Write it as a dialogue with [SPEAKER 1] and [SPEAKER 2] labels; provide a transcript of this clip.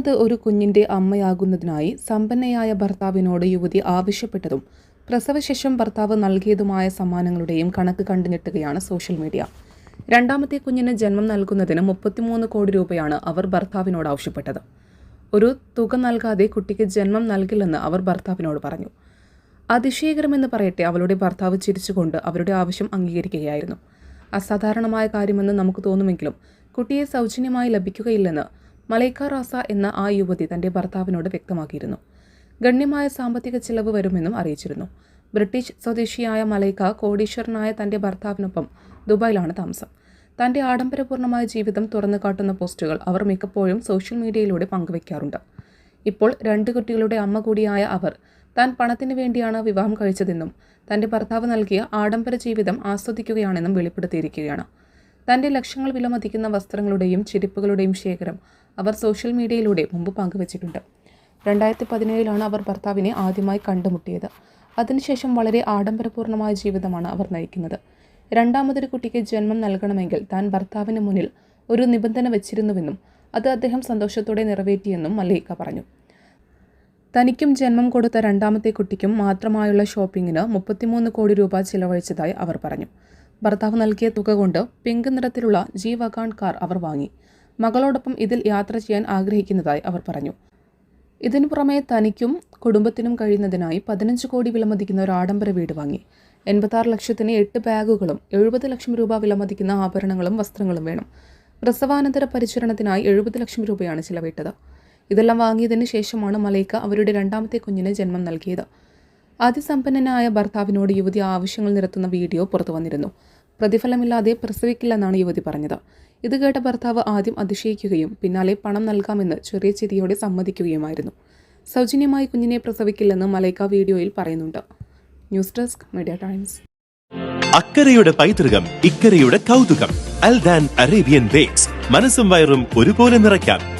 [SPEAKER 1] രണ്ടാമത് ഒരു കുഞ്ഞിന്റെ അമ്മയാകുന്നതിനായി സമ്പന്നയായ ഭർത്താവിനോട് യുവതി ആവശ്യപ്പെട്ടതും പ്രസവശേഷം ഭർത്താവ് നൽകിയതുമായ സമ്മാനങ്ങളുടെയും കണക്ക് കണ്ടുനിട്ടുകയാണ് സോഷ്യൽ മീഡിയ. രണ്ടാമത്തെ കുഞ്ഞിന് ജന്മം നൽകുന്നതിന് മുപ്പത്തിമൂന്ന് കോടി രൂപയാണ് അവർ ഭർത്താവിനോട് ആവശ്യപ്പെട്ടത്. ഒരു തുക നൽകാതെ കുട്ടിക്ക് ജന്മം നൽകില്ലെന്ന് അവർ ഭർത്താവിനോട് പറഞ്ഞു. അതിശയകരമെന്ന് പറയട്ടെ അവളുടെ ഭർത്താവ് ചിരിച്ചുകൊണ്ട് അവരുടെ ആവശ്യം അംഗീകരിക്കുകയായിരുന്നു. അസാധാരണമായ കാര്യമെന്ന് നമുക്ക് തോന്നുമെങ്കിലും കുട്ടിയെ സൗജന്യമായി ലഭിക്കുകയില്ലെന്ന് മലൈക്ക റാസ എന്ന ആ യുവതി തന്റെ ഭർത്താവിനോട് വ്യക്തമാക്കിയിരുന്നു. ഗണ്യമായ സാമ്പത്തിക ചിലവ് വരുമെന്നും അറിയിച്ചിരുന്നു. ബ്രിട്ടീഷ് സ്വദേശിയായ മലൈക്ക കോടീശ്വരനായ തന്റെ ഭർത്താവിനൊപ്പം ദുബായിലാണ് താമസം. തന്റെ ആഡംബരപൂർണമായ ജീവിതം തുറന്നു കാട്ടുന്ന പോസ്റ്റുകൾ അവർ മിക്കപ്പോഴും സോഷ്യൽ മീഡിയയിലൂടെ പങ്കുവയ്ക്കാറുണ്ട്. ഇപ്പോൾ രണ്ട് കുട്ടികളുടെ അമ്മ കൂടിയായ അവർ താൻ പണത്തിന് വേണ്ടിയാണ് വിവാഹം കഴിച്ചതെന്നും തന്റെ ഭർത്താവ് നൽകിയ ആഡംബര ജീവിതം ആസ്വദിക്കുകയാണെന്നും വെളിപ്പെടുത്തിയിരിക്കുകയാണ്. തന്റെ ലക്ഷങ്ങൾ വിലമതിക്കുന്ന വസ്ത്രങ്ങളുടെയും ചെരുപ്പുകളുടെയും ശേഖരം അവർ സോഷ്യൽ മീഡിയയിലൂടെ മുമ്പ് പങ്കുവച്ചിട്ടുണ്ട്. രണ്ടായിരത്തി പതിനേഴിലാണ് അവർ ഭർത്താവിനെ ആദ്യമായി കണ്ടുമുട്ടിയത്. അതിനുശേഷം വളരെ ആഡംബരപൂർണമായ ജീവിതമാണ് അവർ നയിക്കുന്നത്. രണ്ടാമതൊരു കുട്ടിക്ക് ജന്മം നൽകണമെങ്കിൽ താൻ ഭർത്താവിന് മുന്നിൽ ഒരു നിബന്ധന വെച്ചിരുന്നുവെന്നും അത് അദ്ദേഹം സന്തോഷത്തോടെ നിറവേറ്റിയെന്നും മല്ലിക പറഞ്ഞു. തനിക്കും ജന്മം കൊടുത്ത രണ്ടാമത്തെ കുട്ടിക്കും മാത്രമായുള്ള ഷോപ്പിങ്ങിന് മുപ്പത്തിമൂന്ന് കോടി രൂപ ചിലവഴിച്ചതായി അവർ പറഞ്ഞു. ഭർത്താവ് നൽകിയ തുക കൊണ്ട് പിങ്ക് നിറത്തിലുള്ള ജി വഗാൺ കാർ അവർ വാങ്ങി. മകളോടൊപ്പം ഇതിൽ യാത്ര ചെയ്യാൻ ആഗ്രഹിക്കുന്നതായി അവർ പറഞ്ഞു. ഇതിനു പുറമെ തനിക്കും കുടുംബത്തിനും കഴിയുന്നതിനായി പതിനഞ്ച് കോടി വിലമതിക്കുന്ന ഒരു ആഡംബര വീട് വാങ്ങി. എൺപത്താറ് ലക്ഷത്തിന് എട്ട് ബാഗുകളും എഴുപത് ലക്ഷം രൂപ വിലമതിക്കുന്ന ആഭരണങ്ങളും വസ്ത്രങ്ങളും വേണം. പ്രസവാനന്തര പരിചരണത്തിനായി എഴുപത് ലക്ഷം രൂപയാണ് ചിലവിട്ടത് ഇതെല്ലാം വാങ്ങിയതിന് ശേഷമാണ് മലൈക്ക അവരുടെ രണ്ടാമത്തെ കുഞ്ഞിന് ജന്മം നൽകിയത്. അതിസമ്പന്നനായ ഭർത്താവിനോട് യുവതി ആവശ്യങ്ങൾ നിരത്തുന്ന വീഡിയോ പുറത്തു വന്നിരുന്നു. പ്രതിഫലമില്ലാതെ പ്രസവിക്കില്ലെന്നാണ് യുവതി പറഞ്ഞത്. ഇത് കേട്ട ഭർത്താവ് ആദ്യം അതിശയിക്കുകയും പിന്നാലെ പണം നൽകാമെന്ന് ചെറിയ ചിരിയോടെ സമ്മതിക്കുകയുമായിരുന്നു. സൗജന്യമായി കുഞ്ഞിനെ പ്രസവിക്കില്ലെന്ന് മലൈക്ക വീഡിയോയിൽ പറയുന്നുണ്ട്. News desk media Times.
[SPEAKER 2] അക്കരയുടെ പൈതൃകം ഇക്കരയുടെ കൗതുകം. Aldan Arabian Bakes. മനസ്സും വയറും ഒരുപോലെ നിറയ്ക്കാം.